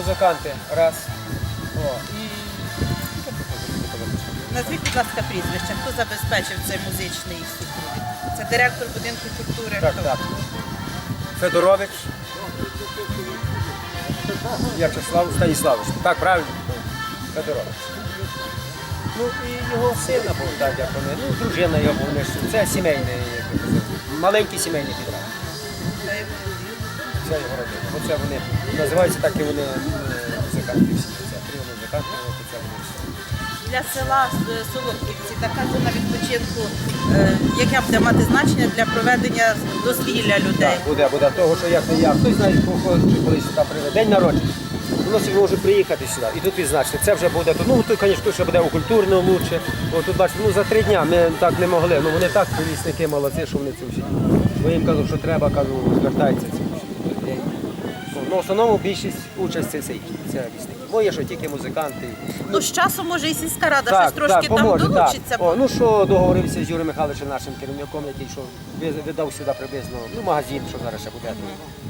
музиканти раз. О, і Назвіть, будь ласка, прізвище. Хто забезпечив цей музичний супровід? Це директор будинку культури. так, Хто? так. Федорович. В'ячеслав Станіславович. Так, правильно? Федорович. Ну і його сина був, так, як вони. Ну, дружина його був. Це сімейний, маленький сімейний підряд. Це його родина. Оце вони називаються так і вони е, музиканти всі. Це три музиканти, от це вони всі. Для села е, Солодківці така зона відпочинку, е, яке буде мати значення для проведення дозвілля людей. Так, буде, буде того, що як не я. Хтось походить, чи колись сюди приведе. День народження. Воно собі може приїхати сюди. І тут відзначити. Це вже буде тут. Ну тут, звісно, тут ще буде окультурно лучше. О, тут бачите, ну за три дня ми так не могли. Ну вони так лісники молодці, що вони це всі. Бо їм кажу, що треба, кажу, звертайтеся. Ну, в основному більшість участь це це лісники. Бо є що тільки музиканти. Ну з часом може і сільська рада щось трошки там поможе, долучиться. Так. О, ну що договорився з Юрієм Михайловичем, нашим керівником, який що видав сюди приблизно, ну магазин, що зараз ще буде.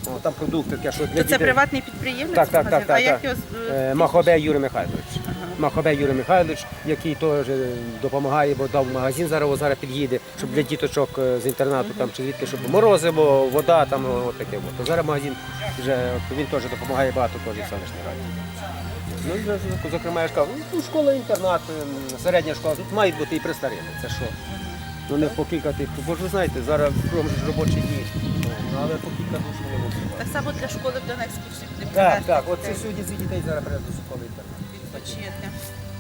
О, там продукти, таке, що для То це дітей. приватний підприємець? Так, так, так, магазин? так. А як так. його з- Е, Махобей Юрій Михайлович. Махобей Юрій Михайлович, який теж е, допомагає, бо дав магазин зараз, о, зараз під'їде, щоб для діточок е, з інтернату там чи звідки, щоб морозиво, вода, там от таке. От. Зараз магазин вже він теж допомагає багато теж в селищній раді. Ну, і зокрема, я ж кажу, ну, школа, інтернат, ем, середня школа, тут мають бути і престарілі, це що? Ну не по кілька тих, бо ж ви знаєте, зараз кругом ж робочі дні, але по кілька душ. Так само для школи буде на екскурсії буде Так, так, от це сьогодні ці дітей зараз привезли до школи інтернат. відпочити.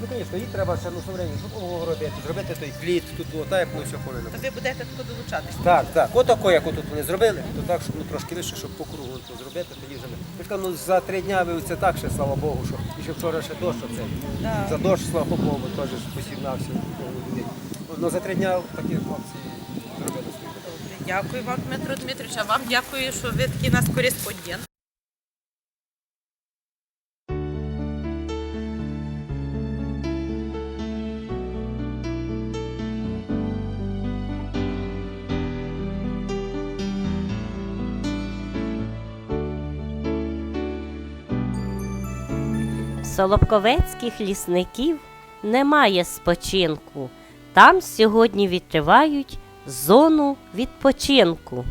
Ну, звісно, їй треба ще ну, современно, щоб огородити, зробити той плід, тут було так, як ми все повинно. То ви будете тако долучатися. Так, так. Отако, як отут вони зробили, то так, щоб ну, трошки вище, щоб по кругу то зробити, тоді вже ми. Я ну за три дня ви це так ще, слава Богу, що і ще вчора ще дощ оцей. Да. За дощ, слава Богу, теж ж посівнався. Ну за три дня такі хлопці Дякую вам, Дмитро Дмитрович. А вам дякую, що ви такий нас кореспондент. Солобковецьких лісників немає спочинку. Там сьогодні відкривають зону відпочинку.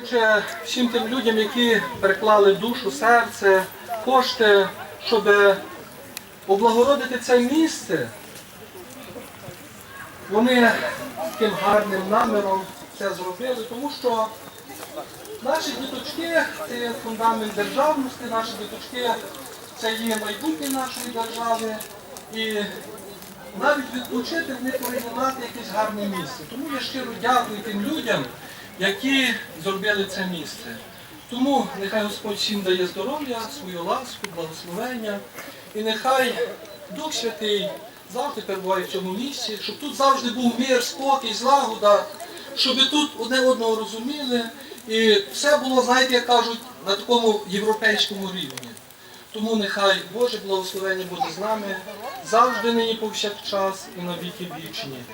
Дякуючи всім тим людям, які приклали душу, серце, кошти, щоб облагородити це місце. Вони таким гарним наміром це зробили, тому що наші діточки це фундамент державності, наші діточки це є майбутнє нашої держави. І навіть відпочити вони повинні мати якесь гарне місце. Тому я щиро дякую тим людям, які зробили це місце. Тому нехай Господь всім дає здоров'я, свою ласку, благословення. І нехай Дух Святий завжди перебуває в цьому місці, щоб тут завжди був мир, спокій, злагода, щоб тут одне одного розуміли. І все було, знаєте, як кажуть, на такому європейському рівні. Тому нехай Боже благословення буде з нами завжди нині повсякчас і на віки вічні.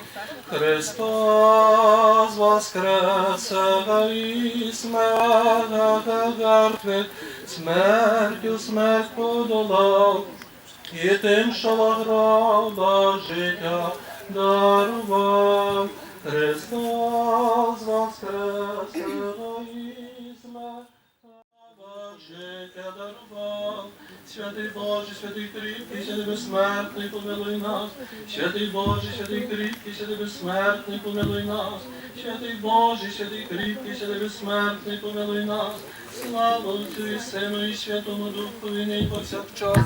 Христос воскресе і смерть, смертю смерть подолав, і тим, що гроба життя дарував. Христос воскресе і смерть. Життя дарував, святий Боже, святий кріпкий, безсмертний, помилуй нас, святий Боже, святий кріпкий, безсмертний, помилуй нас, святий Боже, святий кріпкий, безсмертний, помилуй нас, слава Отцю і Сину і Святому Духу, і нині повсякчас,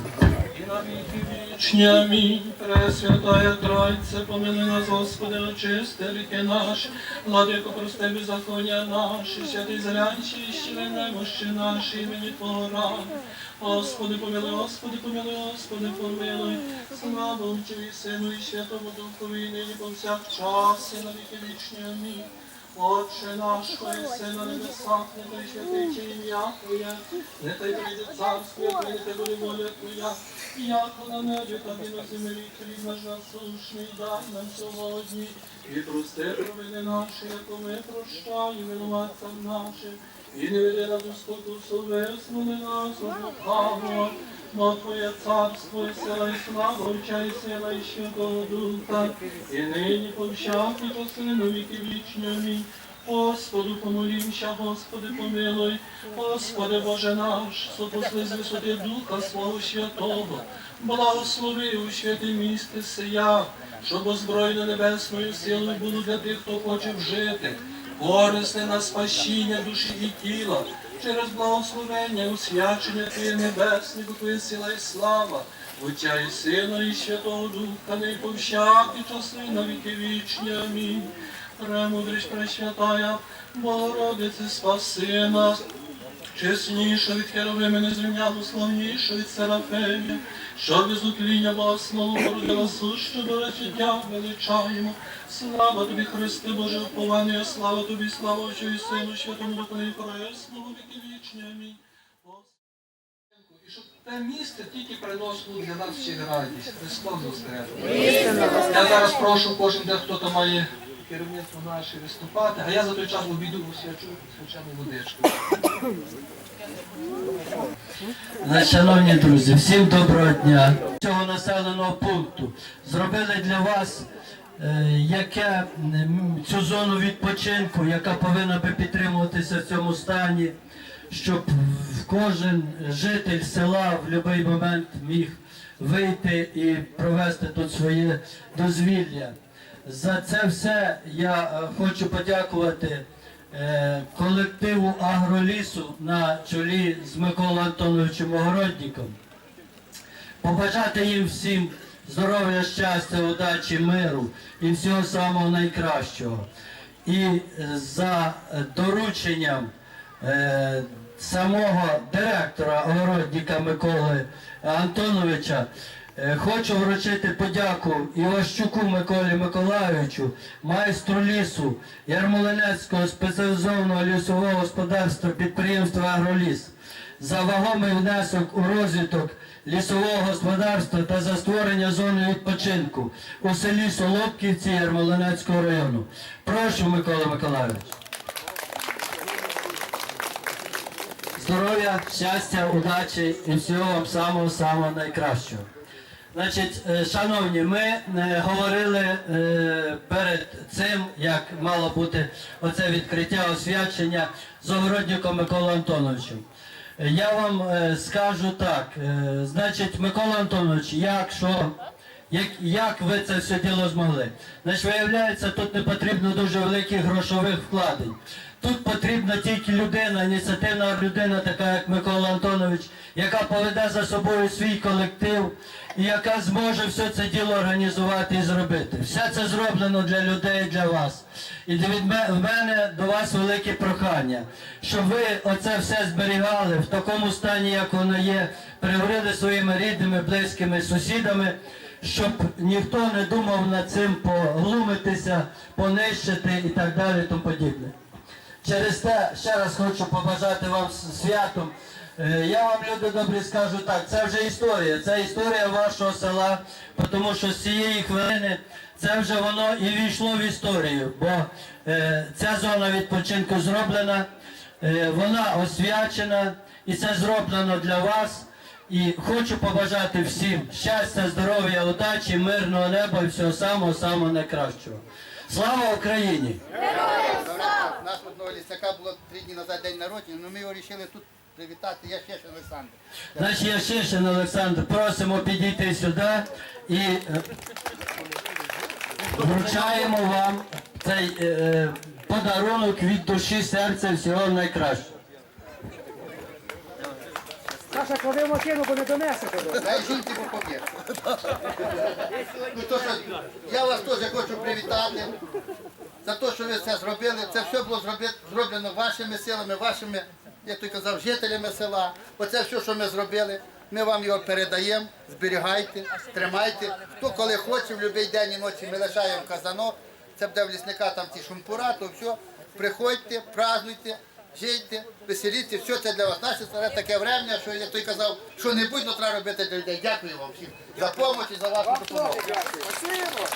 і на віки вічні. Амінь. Пресвятая Тройце, помилуй нас, Господи, очисти ріки наші, владико, прости беззаконня наші, святий зарянчий, щили немощі наші, імені Твого ради. Господи, помилуй, Господи, помилуй, Господи, помилуй, слава Отцю і Сину і Святому Духу, і нині повсякчас, і на віки вічні. Амінь. Отче наш, Твоє Син на небесах, нехай святиться ім'я Твоє, нехай прийде царство Твоє, те буде воля Твоя, як на небі, так і на землі, хліб наш насушний, дай нам сьогодні, і прости провини наші, як ми прощаємо винуватцям нашим, і не веди нас у спокусу, висмоли нас, Твоє царство, і і слава, і сила, і Святого Духа, і нині повсяк, і часи віки вічні. Амінь. Господу помолімся, Господи помилуй, Господи Боже наш, сопосли з висоти Духа Свого Святого, благослови у святе місце сия, щоб озброєно небесною силою було для тих, хто хоче вжити, корисне на спасіння душі і тіла, через благословення, усвячення Твоє небесне, бо Твоя сила і слава, Отця і Сина, і Святого Духа, не повсякі часи на віки вічні. Амінь. Премудрість Пресвятая, Богородице, спаси нас, чесніша від Херовими, незрівняно славніша від Серафимів, що без утління благослову породила сущо до життя величаємо. Слава тобі, Христе, Боже, уповання, слава тобі, слава Отцю і Сину, Святому Духу і Пресному, віки вічні. Амінь. І щоб те місце тільки приносило для нас всіх радість. Христос воскрес. Я зараз прошу кожен, де хто там має керівництво наше виступати, а я за той час обійду свячу свячену водичку. Шановні друзі, всім доброго дня. Цього населеного пункту зробили для вас е, яке, цю зону відпочинку, яка повинна би підтримуватися в цьому стані, щоб кожен житель села в будь-який момент міг вийти і провести тут своє дозвілля. За це все я е, хочу подякувати е, колективу агролісу на чолі з Миколою Антоновичем Огородником. Побажати їм всім здоров'я, щастя, удачі, миру і всього самого найкращого. І е, за дорученням самого директора огородника Миколи Антоновича хочу вручити подяку Іващуку Миколі Миколайовичу, майстру лісу Ярмолинецького спеціалізованого лісового господарства підприємства Агроліс за вагомий внесок у розвиток лісового господарства та за створення зони відпочинку у селі Солодківці Ярмолинецького району. Прошу, Микола Миколайович. Здоров'я, щастя, удачі і всього вам самого самого найкращого. Значить, е, шановні, ми е, говорили е, перед цим, як мало бути оце відкриття освячення з Огородником Миколою Антоновичем. Я вам скажу так, значить, Микола Антонович, якщо як, як ви це все діло змогли? Значить, виявляється, тут не потрібно дуже великих грошових вкладень. Тут потрібна тільки людина, ініціативна людина, така як Микола Антонович, яка поведе за собою свій колектив і яка зможе все це діло організувати і зробити. Все це зроблено для людей, для вас. І в мене до вас велике прохання, щоб ви оце все зберігали в такому стані, як воно є, переговорили своїми рідними, близькими сусідами щоб ніхто не думав над цим поглумитися, понищити і так далі, тому подібне. Через те ще раз хочу побажати вам святом. Е, Я вам, люди добрі, скажу так, це вже історія, це історія вашого села, тому що з цієї хвилини це вже воно і війшло в історію, бо е, ця зона відпочинку зроблена, е, вона освячена і це зроблено для вас. І хочу побажати всім щастя, здоров'я, удачі, мирного неба і всього самого самого найкращого. Слава Україні! Нас одного лісака було три дні назад день народження, але ми його вирішили тут привітати. Я ще ще Олександр. Значить, я Шишин Олександр, просимо підійти сюди і е, вручаємо вам цей е, е, подарунок від душі, серця, всього найкращого. Саша, клади в машину, бо не донесете. Дай жінці попобір. Ну, то, що я вас теж хочу привітати за те, що ви це зробили. Це все було зроблено вашими силами, вашими, як той казав, жителями села. Оце все, що ми зробили. Ми вам його передаємо, зберігайте, тримайте. Хто коли хоче, в будь-який день і ночі ми лишаємо казанок. Це буде в лісника там ці шумпура, то все. Приходьте, празднуйте, жийте, веселіться, все це для вас. Наше старе таке врем'я, що я той казав, що не будь, треба робити для людей. Дякую вам всім за допомогу і за вашу допомогу. Природо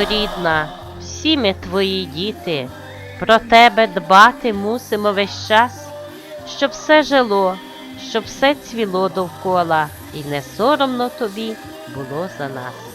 рідна, всі ми твої діти, про тебе дбати мусимо весь час, щоб все жило, щоб все цвіло довкола, і не соромно тобі було за нас.